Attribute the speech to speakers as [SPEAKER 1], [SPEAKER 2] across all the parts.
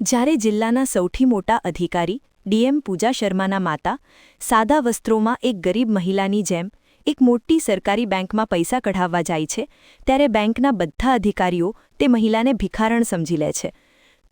[SPEAKER 1] જ્યારે જિલ્લાના સૌથી મોટા અધિકારી ડીએમ પૂજા શર્માના માતા સાદા વસ્ત્રોમાં એક ગરીબ મહિલાની જેમ એક મોટી સરકારી બેંકમાં પૈસા કઢાવવા જાય છે, ત્યારે બેંકના બધા અધિકારીઓ તે મહિલાને ભિખારણ સમજી લે છે.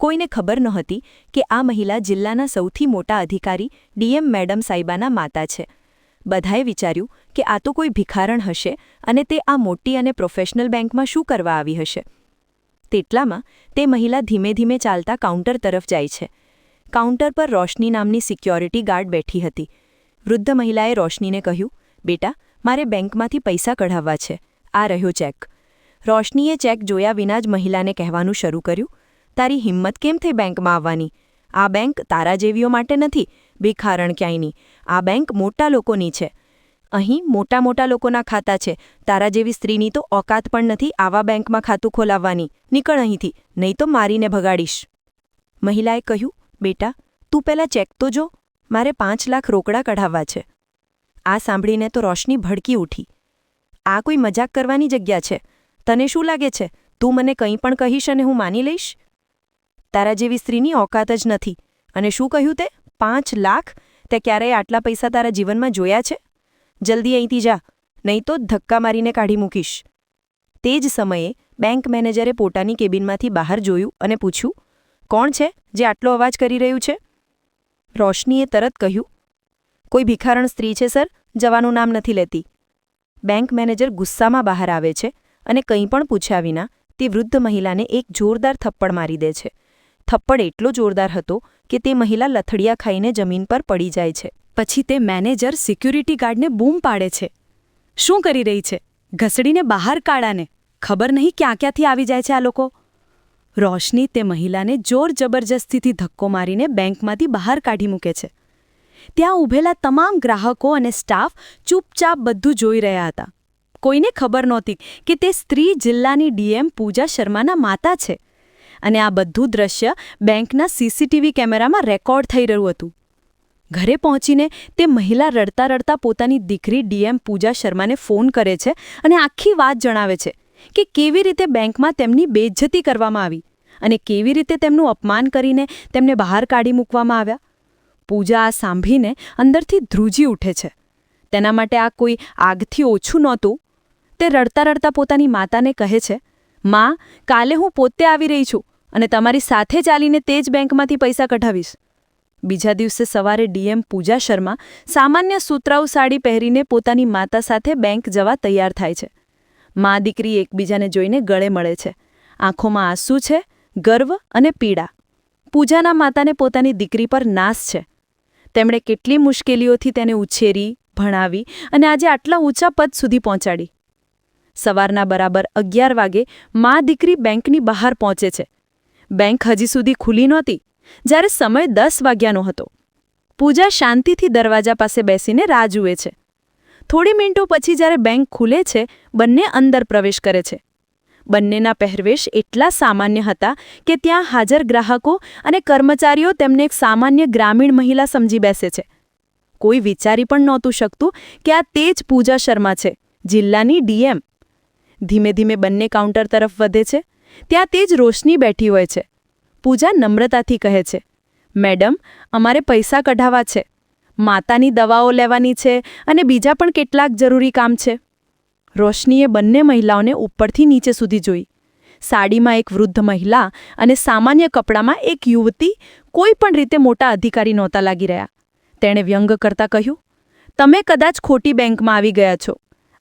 [SPEAKER 1] કોઈને ખબર નહોતી કે આ મહિલા જિલ્લાના સૌથી મોટા અધિકારી ડીએમ મેડમ સાઈબાના માતા છે. બધાએ વિચાર્યું કે આ તો કોઈ ભિખારણ હશે અને તે આ મોટી અને પ્રોફેશનલ બેંકમાં શું કરવા આવી હશે? તેટલામાં તે મહિલા ધીમે ધીમે ચાલતા કાઉન્ટર તરફ જાય છે. કાઉન્ટર પર રોશની નામની સિક્યોરિટી ગાર્ડ બેઠી હતી. વૃદ્ધ મહિલાએ રોશનીને કહ્યું, બેટા, મારે બેંકમાંથી પૈસા કઢાવવા છે. આ રહ્યો ચેક. રોશનીએ ચેક જોયા વિના જ મહિલાને કહેવાનું શરૂ કર્યું, તારી હિંમત કેમ થઈ બેંકમાં આવવાની? આ બેંક તારા જેવીઓ માટે નથી, ભિખારણ ક્યાંયની? આ બેંક મોટા લોકોની છે. અહીં મોટા મોટા લોકોના ખાતા છે. તારા જેવી સ્ત્રીની તો ઓકાત પણ નથી આવા બેંકમાં ખાતું ખોલાવવાની. નીકળ અહીંથી, નહીં તો મારીને ભગાડીશ. મહિલાએ કહ્યું, બેટા, તું પહેલાં ચેક તો જો. મારે પાંચ લાખ રોકડા કઢાવવા છે. આ સાંભળીને તો રોશની ભડકી ઉઠી. આ કોઈ મજાક કરવાની જગ્યા છે? તને શું લાગે છે? તું મને કંઈ પણ કહીશ અને હું માની લઈશ? તારા જેવી સ્ત્રીની ઓકાત જ નથી. અને શું કહ્યું તે? પાંચ લાખ? તે ક્યારેય આટલા પૈસા તારા જીવનમાં જોયા છે? જલ્દી અહીંથી જા, નહીં તો ધક્કા મારીને કાઢી મૂકીશ. તે જ સમયે બેંક મેનેજરે પોતાની કેબિનમાંથી બહાર જોયું અને પૂછ્યું, કોણ છે જે આટલો અવાજ કરી રહ્યું છે? રોશનીએ તરત કહ્યું, કોઈ ભિખારણ સ્ત્રી છે, સર, જવાનું નામ નથી લેતી. બેંક મેનેજર ગુસ્સામાં બહાર આવે છે અને કંઈ પણ પૂછ્યા વિના તે વૃદ્ધ મહિલાને એક જોરદાર થપ્પડ મારી દે છે. થપ્પડ એટલો જોરદાર હતો કે તે મહિલા લથડિયા ખાઈને જમીન પર પડી જાય છે. પછી તે મેનેજર સિક્યુરિટી ગાર્ડને બૂમ પાડે છે. શું કરી રહી છે? ઘસડીને બહાર કાઢાને. ખબર નહીં ક્યાં ક્યાંથી આવી જાય છે આ લોકો. રોશની તે મહિલાને જોર જબરજસ્તીથી ધક્કો મારીને બેંકમાંથી બહાર કાઢી મૂકે છે. ત્યાં ઊભેલા તમામ ગ્રાહકો અને સ્ટાફ ચૂપચાપ બધું જોઈ રહ્યા હતા. કોઈને ખબર નહોતી કે તે સ્ત્રી જિલ્લાની ડીએમ પૂજા શર્માના માતા છે. અને આ બધું દ્રશ્ય બેંકના સીસીટીવી કેમેરામાં રેકોર્ડ થઈ રહ્યું હતું. ઘરે પહોંચીને તે મહિલા રડતા રડતા પોતાની દીકરી ડીએમ પૂજા શર્માને ફોન કરે છે અને આખી વાત જણાવે છે કે કેવી રીતે બેંકમાં તેમની બેઇજ્જતી કરવામાં આવી અને કેવી રીતે તેમનું અપમાન કરીને તેમને બહાર કાઢી મૂકવામાં આવ્યા. પૂજા આ સાંભળીને અંદરથી ધ્રુજી ઉઠે છે. તેના માટે આ કોઈ આગથી ઓછું નહોતું. તે રડતા રડતા પોતાની માતાને કહે છે, માં, કાલે હું પોતે આવી રહી છું અને તમારી સાથે ચાલીને તે જ બેંકમાંથી પૈસા કઢાવીશ. બીજા દિવસે સવારે ડીએમ પૂજા શર્મા સામાન્ય સૂત્રાઉ સાડી પહેરીને પોતાની માતા સાથે બેંક જવા તૈયાર થાય છે. મા દીકરી એકબીજાને જોઈને ગળે મળે છે. આંખોમાં આંસુ છે, ગર્વ અને પીડા. પૂજાના માતાને પોતાની દીકરી પર નાશ છે. તેમણે કેટલી મુશ્કેલીઓથી તેને ઉછેરી, ભણાવી અને આજે આટલા ઊંચા પદ સુધી પહોંચાડી. સવારના બરાબર અગિયાર વાગે મા દીકરી બેંકની બહાર પહોંચે છે. બેંક હજી સુધી ખુલી નહોતી જ્યારે સમય દસ વાગ્યાનો હતો. પૂજા શાંતિથી દરવાજા પાસે બેસીને રાહ જુએ છે. થોડી મિનિટો પછી જ્યારે બેંક ખુલે છે, બંને અંદર પ્રવેશ કરે છે. બંનેના પહેરવેશ એટલા સામાન્ય હતા કે ત્યાં હાજર ગ્રાહકો અને કર્મચારીઓ તેમને એક સામાન્ય ગ્રામીણ મહિલા સમજી બેસે છે. કોઈ વિચારી પણ નહોતું શકતું કે આ તે જ પૂજા શર્મા છે, જિલ્લાની ડીએમ ધીમે ધીમે બંને કાઉન્ટર તરફ વધે છે. ત્યાં તે જ રોશની બેઠી હોય છે. પૂજા નમ્રતાથી કહે છે, મેડમ, અમારે પૈસા કઢાવા છે. માતાની દવાઓ લેવાની છે અને બીજા પણ કેટલાક જરૂરી કામ છે. રોશનીએ બંને મહિલાઓને ઉપરથી નીચે સુધી જોઈ. સાડીમાં એક વૃદ્ધ મહિલા અને સામાન્ય કપડામાં એક યુવતી કોઈ પણ રીતે મોટા અધિકારી નહોતા લાગી રહ્યા. તેણે વ્યંગ કરતા કહ્યું, તમે કદાચ ખોટી બેંકમાં આવી ગયા છો.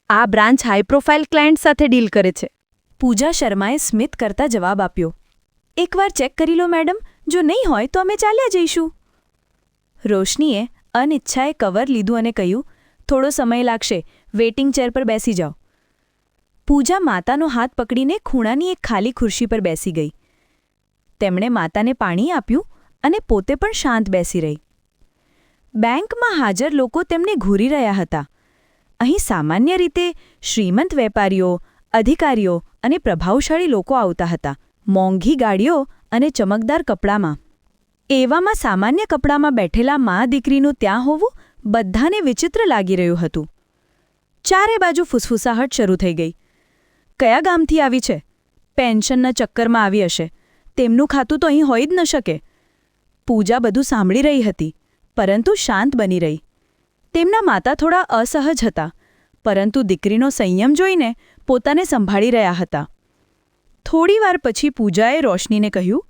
[SPEAKER 1] આ બ્રાન્ચ હાઈ પ્રોફાઇલ ક્લાયન્ટ સાથે ડીલ કરે છે. પૂજા શર્માએ સ્મિત કરતા જવાબ આપ્યો એકવાર ચેક કરી લો, મેડમ. જો નહીં હોય, તો અમે ચાલ્યા જઈશું. રોશનીએ અનિચ્છાએ કવર લીધું અને કહ્યું, થોડો સમય લાગશે. વેઇટિંગ ચેર પર બેસી જાઓ. પૂજા માતાનો હાથ પકડીને ખૂણાની એક ખાલી ખુરશી પર બેસી ગઈ. તેમણે માતાને પાણી આપ્યું અને પોતે પણ શાંત બેસી રહી. બેંકમાં હાજર લોકો તેમને ઘૂરી રહ્યા હતા. અહીં સામાન્ય રીતે શ્રીમંત વેપારીઓ, અધિકારીઓ અને પ્રભાવશાળી લોકો આવતા હતા. મોંઘી ગાડીઓ અને ચમકદાર કપડામાં. એવામાં સામાન્ય કપડામાં બેઠેલા મા દીકરીનું ત્યાં હોવું બધાને વિચિત્ર લાગી રહ્યું હતું. ચારે બાજુ ફૂસફૂસાહટ શરૂ થઈ ગઈ. કયા ગામથી આવી છે? પેન્શનના ચક્કરમાં આવી હશે. તેમનું ખાતું તો અહીં હોઈ જ ન શકે.
[SPEAKER 2] પૂજા બધું સાંભળી રહી હતી, પરંતુ શાંત બની રહી. તેમના માતા થોડા અસહજ હતા, પરંતુ દીકરીનો સંયમ જોઈને પોતાને સંભાળી રહ્યા હતા. થોડીવાર પછી પૂજાએ રોશનીને કહ્યું,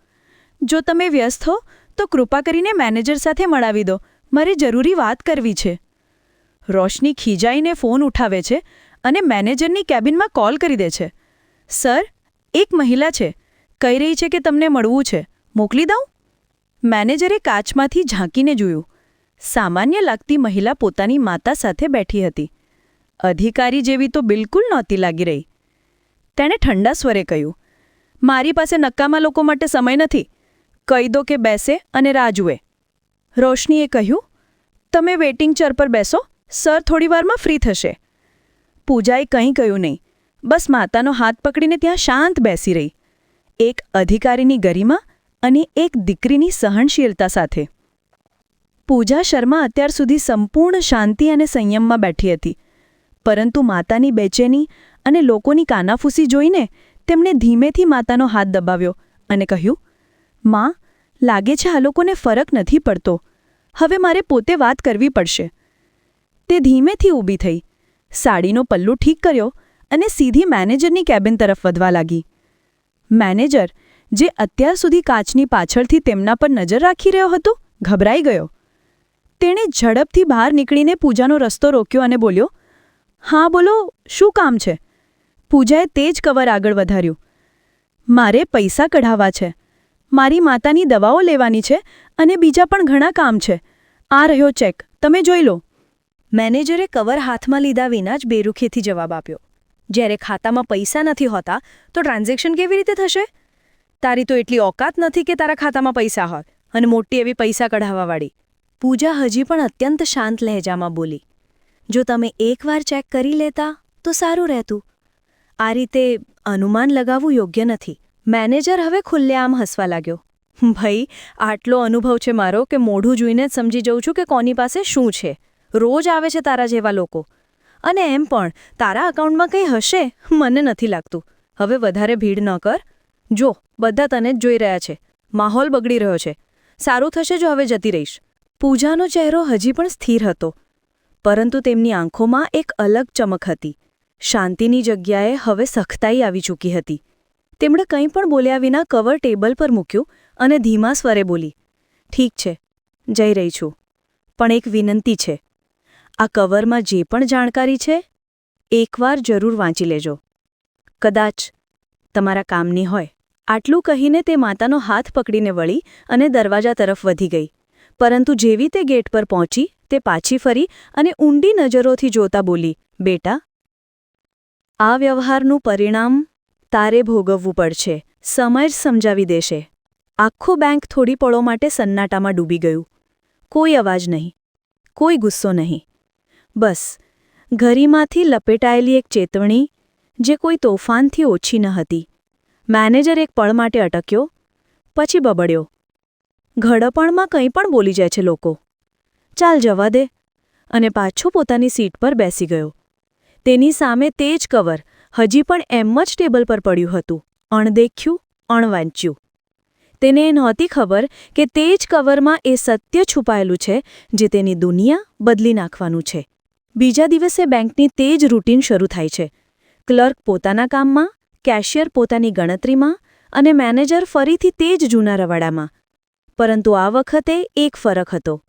[SPEAKER 2] જો તમે વ્યસ્ત હો, તો કૃપા કરીને મેનેજર સાથે મળાવી દો. મારે જરૂરી વાત કરવી છે. રોશની ખીજાઈને ફોન ઉઠાવે છે અને મેનેજરની કેબિનમાં કોલ કરી દે છે. સર, એક મહિલા છે. કહી રહી છે કે તમને મળવું છે. મોકલી દઉં? મેનેજરે કાચમાંથી ઝાંકીને જોયું. સામાન્ય લાગતી મહિલા પોતાની માતા સાથે બેઠી હતી. અધિકારી જેવી તો બિલકુલ નહોતી લાગી રહી. તેણે ઠંડા સ્વરે કહ્યું મારી પાસે નક્કામાં લોકો માટે સમય નથી. કહી દો કે બેસે અને રાહ જુએ. રોશનીએ કહ્યું, તમે વેઇટિંગ ચેર પર બેસો. સર થોડીવારમાં ફ્રી થશે. પૂજાએ કંઈ કહ્યું નહીં. બસ માતાનો હાથ પકડીને ત્યાં શાંત બેસી રહી. એક અધિકારીની ગરિમા અને એક દીકરીની સહનશીલતા સાથે. પૂજા શર્મા અત્યાર સુધી સંપૂર્ણ શાંતિ અને સંયમમાં બેઠી હતી. પરંતુ માતાની બેચેની અને લોકોની કાનાફૂસી જોઈને તેમણે ધીમેથી માતાનો હાથ દબાવ્યો અને કહ્યું, માં, લાગે છે આ લોકોને ફરક નથી પડતો. હવે મારે પોતે વાત કરવી પડશે. તે ધીમેથી ઊભી થઈ, સાડીનો પલ્લુ ઠીક કર્યો અને સીધી મેનેજરની કેબિન તરફ વધવા લાગી. મેનેજર, જે અત્યાર સુધી કાચની પાછળથી તેમના પર નજર રાખી રહ્યો હતો, ગભરાઈ ગયો. તેણે ઝડપથી બહાર નીકળીને પૂજાનો રસ્તો રોક્યો અને બોલ્યો, હા, બોલો, શું કામ છે? પૂજાએ તે જ કવર આગળ વધાર્યું. મારે પૈસા કઢાવવા છે. મારી માતાની દવાઓ લેવાની છે અને બીજા પણ ઘણા કામ છે. આ રહ્યો ચેક. તમે જોઈ લો. મેનેજરે કવર હાથમાં લીધા વિના જ બેરુખેથી જવાબ આપ્યો. જ્યારે ખાતામાં પૈસા નથી હોતા, તો ટ્રાન્ઝેક્શન કેવી રીતે થશે? તારી તો એટલી ઓકાત નથી કે તારા ખાતામાં પૈસા હોય અને મોટી એવી પૈસા કઢાવવાવાળી. પૂજા હજી પણ અત્યંત શાંત લહેજામાં બોલી. જો તમે એકવાર ચેક કરી લેતા, તો સારું રહેતું. આ રીતે અનુમાન લગાવવું યોગ્ય નથી. મેનેજર હવે ખુલ્લેઆમ હસવા લાગ્યો. ભાઈ, આટલો અનુભવ છે મારો કે મોઢું જોઈને જ સમજી જઉં છું કે કોની પાસે શું છે. રોજ આવે છે તારા જેવા લોકો. અને એમ પણ, તારા અકાઉન્ટમાં કંઈ હશે? મને નથી લાગતું. હવે વધારે ભીડ ન કર. જો, બધા તને જ જોઈ રહ્યા છે. માહોલ બગડી રહ્યો છે. સારું થશે જો હવે જતી રહીશ. પૂજાનો ચહેરો હજી પણ સ્થિર હતો. પરંતુ તેમની આંખોમાં એક અલગ ચમક હતી. શાંતિની જગ્યાએ હવે સખતાઈ આવી ચૂકી હતી. તેમણે કંઈ પણ બોલ્યા વિના કવર ટેબલ પર મૂક્યું અને ધીમા સ્વરે બોલી, ઠીક છે, જઈ રહી છું. પણ એક વિનંતી છે. આ કવરમાં જે પણ જાણકારી છે, એકવાર જરૂર વાંચી લેજો. કદાચ તમારા કામની હોય. આટલું કહીને તે માતાનો હાથ પકડીને વળી અને દરવાજા તરફ વધી ગઈ. પરંતુ જેવી તે ગેટ પર પહોંચી, તે પાછી ફરી અને ઊંડી નજરોથી જોતા બોલી, બેટા આ વ્યવહારનું પરિણામ તારે ભોગવવું પડશે. સમય જ સમજાવી દેશે. આખું બેંક થોડી પળો માટે સન્નાટામાં ડૂબી ગયું. કોઈ અવાજ નહીં. કોઈ ગુસ્સો નહીં. બસ, ઘરીમાંથી લપેટાયેલી એક ચેતવણી જે કોઈ તોફાનથી ઓછી ન હતી. મેનેજર એક પળ માટે અટક્યો, પછી બબડ્યો. ઘડપણમાં કંઈ પણ બોલી જાય છે લોકો. ચાલ જવા દે. અને પાછો પોતાની સીટ પર બેસી ગયો. તેની સામે તે જ કવર હજી પણ એમ જ ટેબલ પર પડ્યું હતું. અણદેખ્યું, અણવાંચ્યું. તેને એ નહોતી ખબર કે તે જ કવરમાં એ સત્ય છુપાયેલું છે જે તેની દુનિયા બદલી નાખવાનું છે. બીજા દિવસે બેંકની તે જ રૂટીન શરૂ થાય છે. ક્લર્ક પોતાના કામમાં, કેશિયર પોતાની ગણતરીમાં અને મેનેજર ફરીથી તે જ જૂના રવાડામાં. પરંતુ આ વખતે એક ફરક હતો.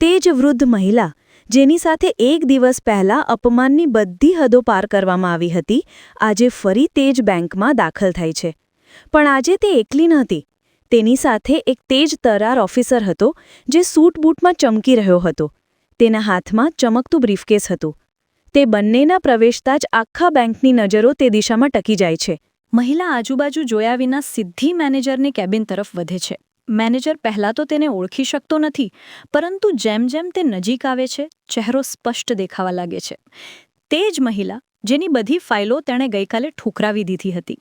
[SPEAKER 2] તે જ વૃદ્ધ મહિલા જેની સાથે એક દિવસ પહેલા અપમાનની બધી હદો પાર કરવામાં આવી હતી, આજે ફરી તે જ બેંકમાં દાખલ થાય છે. પણ આજે તે એકલી નહોતી. તેની સાથે એક તેજ તરાર ઓફિસર હતો, જે સૂટ બૂટમાં ચમકી રહ્યો હતો. તેના હાથમાં ચમકતું બ્રીફકેસ હતું. તે બંનેના પ્રવેશતા જ આખા બેંકની નજરો તે દિશામાં ટકી જાય છે. મહિલા આજુબાજુ જોયા વિના સીધી મેનેજરની કેબિન તરફ વધે છે. મેનેજર પહેલાં તો તેને ઓળખી શકતો નથી, પરંતુ જેમ જેમ તે નજીક આવે છે, ચહેરો સ્પષ્ટ દેખાવા લાગે છે. તે જ મહિલા, જેની બધી ફાઇલો તેણે ગઈકાલે ઠુકરાવી દીધી હતી.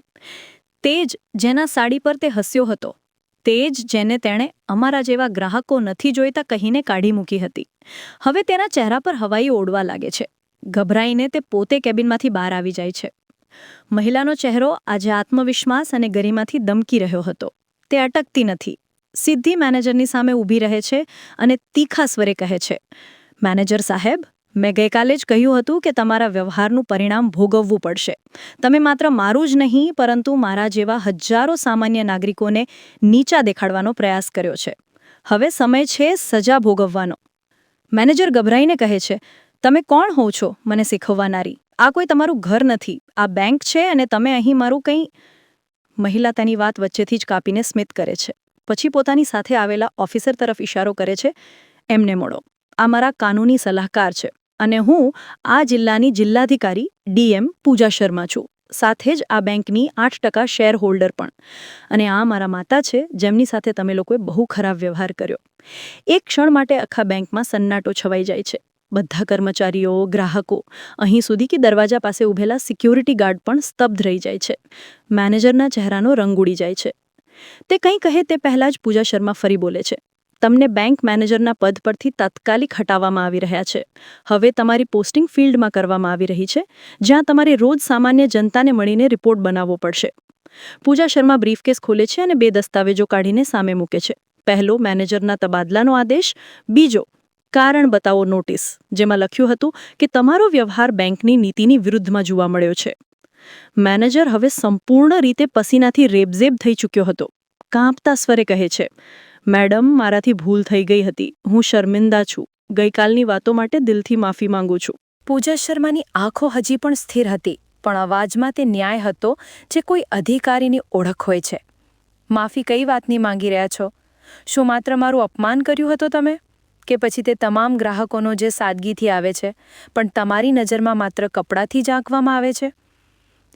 [SPEAKER 2] તે જ જેના સાડી પર તે હસ્યો હતો. તે જ જેને તેણે અમારા જેવા ગ્રાહકો નથી જોઈતા કહીને કાઢી મૂકી હતી. હવે તેના ચહેરા પર હવાઈ ઓડવા લાગે છે. ગભરાઈને તે પોતે કેબિનમાંથી બહાર આવી જાય છે. મહિલાનો ચહેરો આજે આત્મવિશ્વાસ અને ગરિમાથી દમકી રહ્યો હતો. તે અટકતી નથી.
[SPEAKER 1] સીધી મેનેજરની સામે ઊભી રહે છે અને તીખા સ્વરે કહે છે, મેનેજર સાહેબ, મેં ગઈકાલે જ કહ્યું હતું કે તમારા વ્યવહારનું પરિણામ ભોગવવું પડશે. તમે માત્ર મારું જ નહીં, પરંતુ મારા જેવા હજારો સામાન્ય નાગરિકોને નીચા દેખાડવાનો પ્રયાસ કર્યો છે. હવે સમય છે સજા ભોગવવાનો. મેનેજર ગભરાઈને કહે છે, તમે કોણ હો છો મને શીખવવાનારી આ કોઈ તમારું ઘર નથી. આ બેંક છે અને તમે અહીં મારું કંઈ મહિલા તેની વાત વચ્ચેથી જ કાપીને સ્મિત કરે છે. પછી પોતાની સાથે આવેલા ઓફિસર તરફ ઇશારો કરે છે, એમને મળો. આ મારા કાનૂની સલાહકાર છે અને હું આ જિલ્લાની જિલ્લાધિકારી ડીએમ પૂજા શર્મા છું. સાથે જ આ બેંકની આઠ ટકા શેર હોલ્ડર પણ. અને આ મારા માતા છે, જેમની સાથે તમે લોકોએ બહુ ખરાબ વ્યવહાર કર્યો. એક ક્ષણ માટે આખા બેંકમાં સન્નાટો છવાઈ જાય છે. બધા કર્મચારીઓ, ગ્રાહકો, અહીં સુધી કે દરવાજા પાસે ઊભેલા સિક્યુરિટી ગાર્ડ પણ સ્તબ્ધ રહી જાય છે. મેનેજરના ચહેરાનો રંગ ઉડી જાય છે. તે કંઈ કહે તે પહેલાં જ પૂજા શર્મા ફરી બોલે છે. તમને બેંક મેનેજરના પદ પરથી તાત્કાલિક હટાવવામાં આવી રહ્યા છે. હવે તમારી પોસ્ટિંગ ફિલ્ડમાં કરવામાં આવી રહી છે, જ્યાં તમારે રોજ સામાન્ય જનતાને મળીને રિપોર્ટ બનાવવો પડશે. પૂજા શર્મા બ્રીફકેસ ખોલે છે અને બે દસ્તાવેજો કાઢીને સામે મૂકે છે. પહેલો, મેનેજરના તબાદલાનો આદેશ. બીજો, કારણ બતાવો નોટિસ, જેમાં લખ્યું હતું કે તમારો વ્યવહાર બેંકની નીતિની વિરુદ્ધમાં જોવા મળ્યો છે. મેનેજર હવે સંપૂર્ણ રીતે પસીનાથી રેબઝેબ થઈ ચૂક્યો હતો. કાંપતા સ્વરે કહે છે, મેડમ, મારાથી ભૂલ થઈ ગઈ હતી. હું શર્મિંદા છું. ગઈકાલની વાતો માટે દિલથી માફી માંગુ છું. પૂજા શર્માની આંખો હજી પણ સ્થિર હતી, પણ અવાજમાં તે ન્યાય હતો જે કોઈ અધિકારીની ઓળખ હોય છે. માફી કઈ વાતની માંગી રહ્યા છો? શું માત્ર મારું અપમાન કર્યું હતું તમે? કે પછી તે તમામ ગ્રાહકોનો જે સાદગીથી આવે છે, પણ તમારી નજરમાં માત્ર કપડાંથી જ આંકવામાં આવે છે?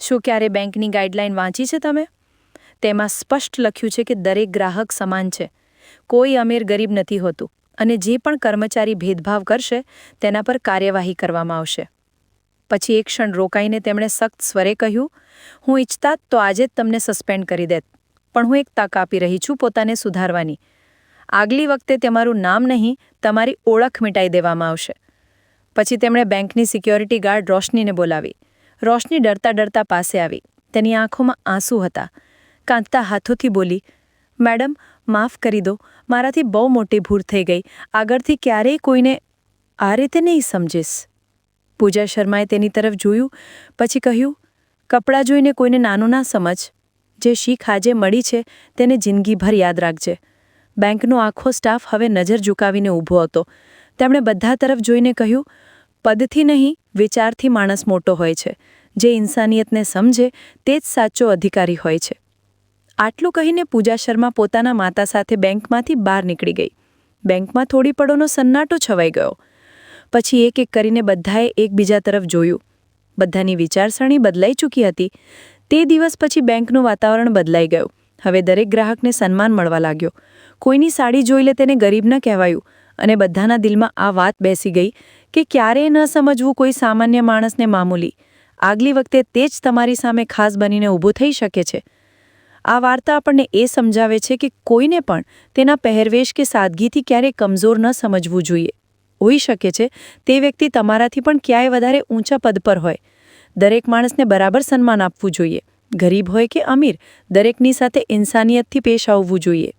[SPEAKER 1] શું ક્યારે બેંકની ગાઈડલાઈન વાંચી છે તમે? તેમાં સ્પષ્ટ લખ્યું છે કે દરેક ગ્રાહક સમાન છે. કોઈ અમીર ગરીબ નથી હોતું અને જે પણ કર્મચારી ભેદભાવ કરશે, તેના પર કાર્યવાહી કરવામાં આવશે. પછી એક ક્ષણ રોકાઈને તેમણે સખ્ત સ્વરે કહ્યું, હું ઈચ્છતા તો આજે જ તમને સસ્પેન્ડ કરી દેત, પણ હું એક તક આપી રહી છું પોતાને સુધારવાની. આગલી વખતે તમારું નામ નહીં, તમારી ઓળખ મિટાઈ દેવામાં આવશે. પછી તેમણે બેંકની સિક્યોરિટી ગાર્ડ રોશનીને બોલાવી રોશની ડરતા ડરતા પાસે આવી. તેની આંખોમાં આંસુ હતા. કાંતતા હાથોથી બોલી, મેડમ, માફ કરી દો. મારાથી બહુ મોટી ભૂલ થઈ ગઈ. આગળથી ક્યારેય કોઈને આ રીતે નહીં સમજીશ. પૂજા શર્માએ તેની તરફ જોયું, પછી કહ્યું, કપડાં જોઈને કોઈને નાનું ના સમજ. જે શીખ આજે મળી છે, તેને જિંદગીભર યાદ રાખજે. બેંકનો આખો સ્ટાફ હવે નજર ઝુકાવીને ઊભો હતો. તેમણે બધા તરફ જોઈને કહ્યું, પદથી નહીં, વિચારથી માણસ મોટો હોય છે. જે ઇન્સાનિયતને સમજે તે જ સાચો અધિકારી હોય છે. આટલું કહીને પૂજા શર્મા પોતાના માતા સાથે બેંકમાંથી બહાર નીકળી ગઈ. બેંકમાં થોડી પડોનો સન્નાટો છવાઈ ગયો. પછી એક એક કરીને બધાએ એકબીજા તરફ જોયું. બધાની વિચારસરણી બદલાઈ ચૂકી હતી. તે દિવસ પછી બેંકનું વાતાવરણ બદલાઈ ગયું. હવે દરેક ગ્રાહકને સન્માન મળવા લાગ્યો. કોઈની સાડી જોઈ લે તેને ગરીબ ન કહેવાયું અને બધાના દિલમાં આ વાત બેસી ગઈ કે ક્યારેય ન સમજવું કોઈ સામાન્ય માણસને મામૂલી. આગલી વખતે તે જ તમારી સામે ખાસ બનીને ઊભું થઈ શકે છે. આ વાર્તા આપણને એ સમજાવે છે કે કોઈને પણ તેના પહેરવેશ કે સાદગીથી ક્યારેય કમજોર ન સમજવું જોઈએ. હોઈ શકે છે, તે વ્યક્તિ તમારાથી પણ ક્યાંય વધારે ઊંચા પદ પર હોય. દરેક માણસને બરાબર સન્માન આપવું જોઈએ. ગરીબ હોય કે અમીર, દરેકની સાથે ઇન્સાનિયતથી પેશ આવવું જોઈએ.